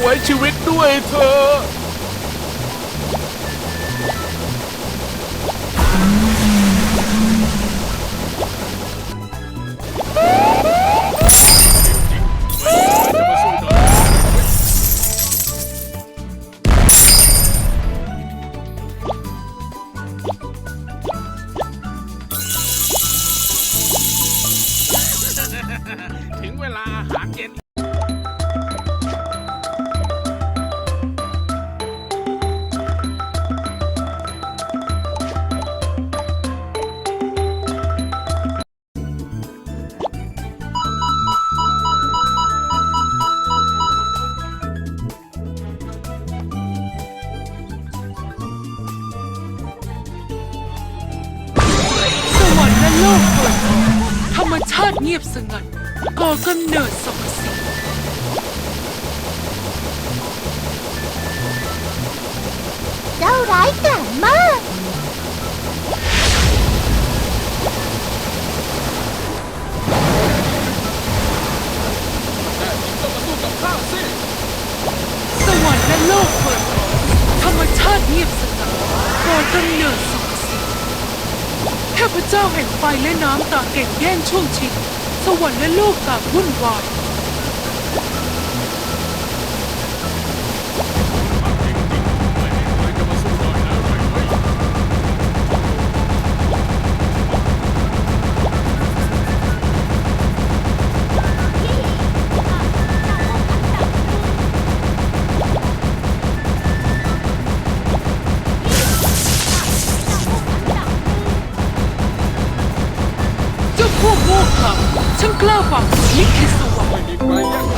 ไว้ชีวิตด้วยเธอ รชาติเงียบสงัดก่อกำเนิดสรรพสิ่งเจ้าร้ายกาจมาก พระเจ้าแห่งไฟและน้ำต่างเก่งแย่งช่วงชิงสวรรค์และโลกต่างวุ่นวาย วกโง่เขลาช่างกล้าฝ่งนลิขิตสวรรค์ ไม่มีใครแย่ง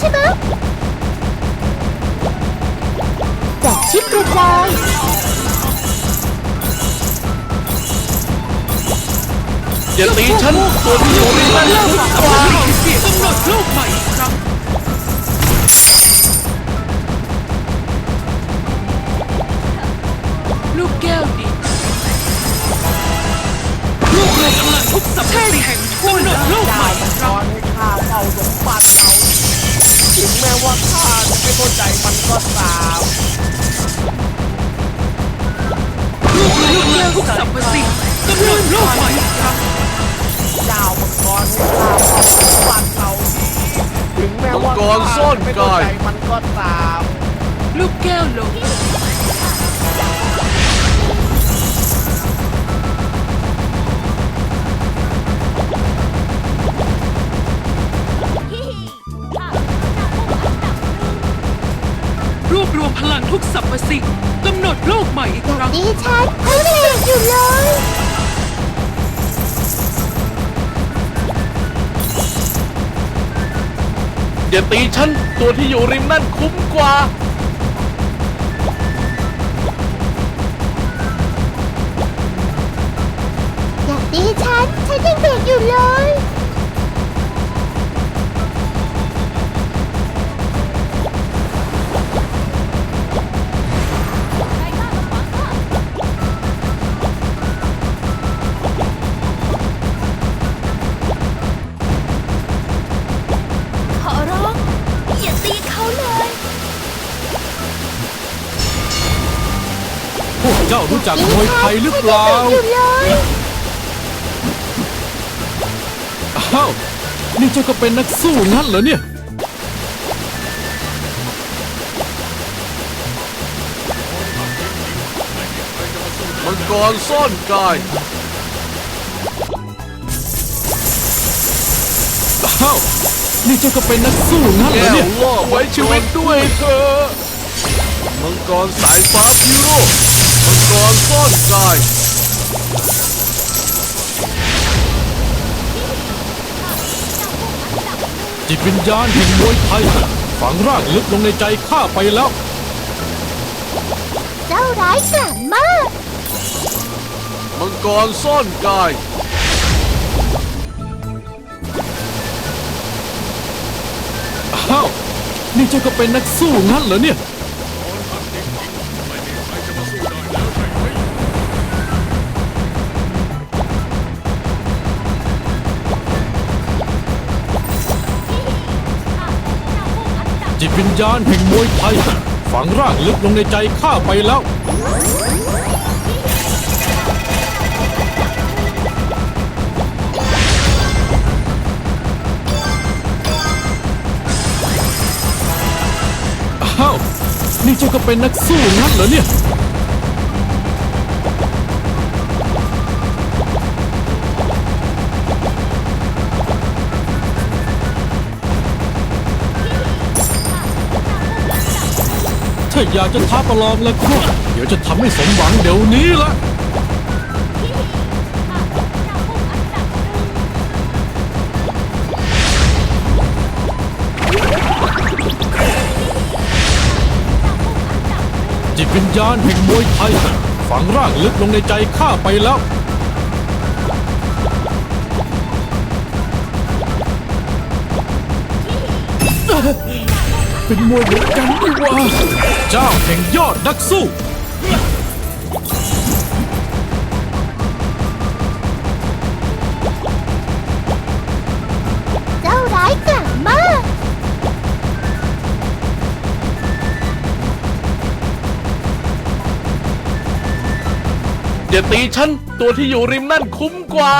ใช่ไหมแจกชิปกระจายอย่าตีฉันตัวที่อยู่ในนั้นกล้าฝ่าคุ้มกฝืว่านลิขิตกำหนดโลกใหม่อีกครั้ง ทุกสัพพสิ่งกำหนดโลกใหม่อีกครั้งเจ้ามังกรให้ข้าเฝ้าสมบัติเราถึงแม้ว่าข้าจะไม่เข้าใจมันก็ตาม ลูกแก้วโลก ใหม่อีกอย่าครั้งตีฉันฉันยังเด็กอยู่เลยอย่าตีฉัน ตัวที่อยู่ริมนั่นคุ้มกว่าอย่าตีฉันฉันยังเด็กอยู่เลย เจ้ารู้จักมวยไทยหรือเปล่าเอ้าวนี่เจ้าก็เป็นนักสู้งั้นเหรอเนี่ย มังกรซ่อนกายอ้าวนี่เจ้าก็เป็นนักสู้งั้นเหรอเนี่ยล่อไว้ชีวิตด้วยเธอะมังกรสายฟ้าพิโรมัง กรซ่อนกายจิตวิญญาณแห่งมวยไทย ฝังรากลึกลงในใจข้าไปแล้ว เจ้าร้ายกาจมาก มังกรซ่อนกาย อ้าว นี่เจ้าก็เป็นนักสู้งั้นเหรอเนี่ย วิญญาณแห่งมวยไทยฝังรากลึกลงในใจข้าไปแล้ว อ้าว นี่เจ้าก็เป็นนักสู้งั้นเหรอเนี่ยาอยากจะท้าประลองแล้วก็เดี๋ยวจะทำให้สมหวังเดี๋ยวนี้ละจิตวิญญาณแห่งมวยไทยฝังรากลึกลงในใจข้าไปแล้ว เป็นมวยเหมือนกันนี่หว่าเจ้าแห่งยอดนักสู้ เจ้าร้ายกาจมากอย่าตีฉันตัวที่อยู่ริมนั่นคุ้มกว่า